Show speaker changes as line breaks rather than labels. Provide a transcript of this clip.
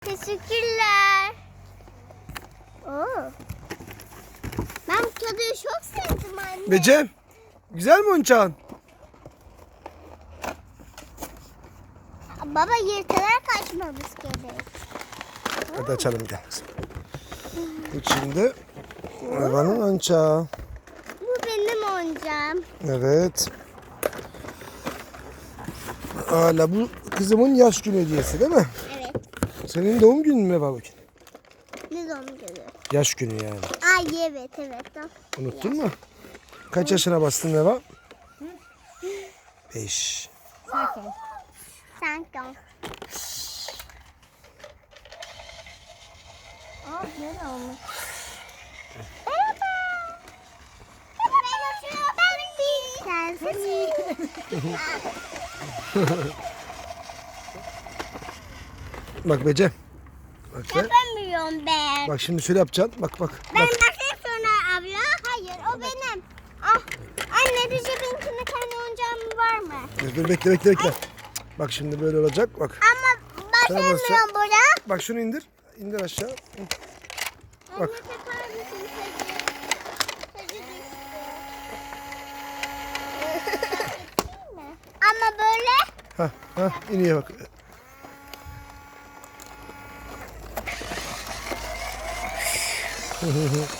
Teşekkürler. Oo. Ben bu cadıyı çok sevdim anne.
Becem. Güzel mi oyuncağın?
Baba yırtarak kaçmamız gerek.
Hadi açalım gel. kızım. İçinde hayvanın oyuncağı.
Bu benim oyuncağım.
Evet. Hala bu kızımın yaş günü hediyesi değil mi?
Evet.
Senin doğum günün mü baba?
Ne doğum günü?
Yaş günü yani.
Ay evet evet.
Unuttun mu? Kaç yaşına bastın Neva? Beş.
Sen kal. Aa ne olmuş? Merhaba. Ben Sensin.
Bak Becem. Bak be.
Yapamıyorum ben.
Bak şimdi şöyle yapacaksın. Bak bak.
Ben
Bak.
bakayım sonra abla. Hayır o benim. Ah. Anne Recep'inkinde kendi oyuncağım var mı?
Dur, dur bekle bekle bekle. Bak şimdi böyle olacak. Bak.
Ama basamıyorum buna.
Bak şunu indir. İndir aşağı. Bak.
Ama böyle
Ha ha iniyor bak. 嘿嘿嘿。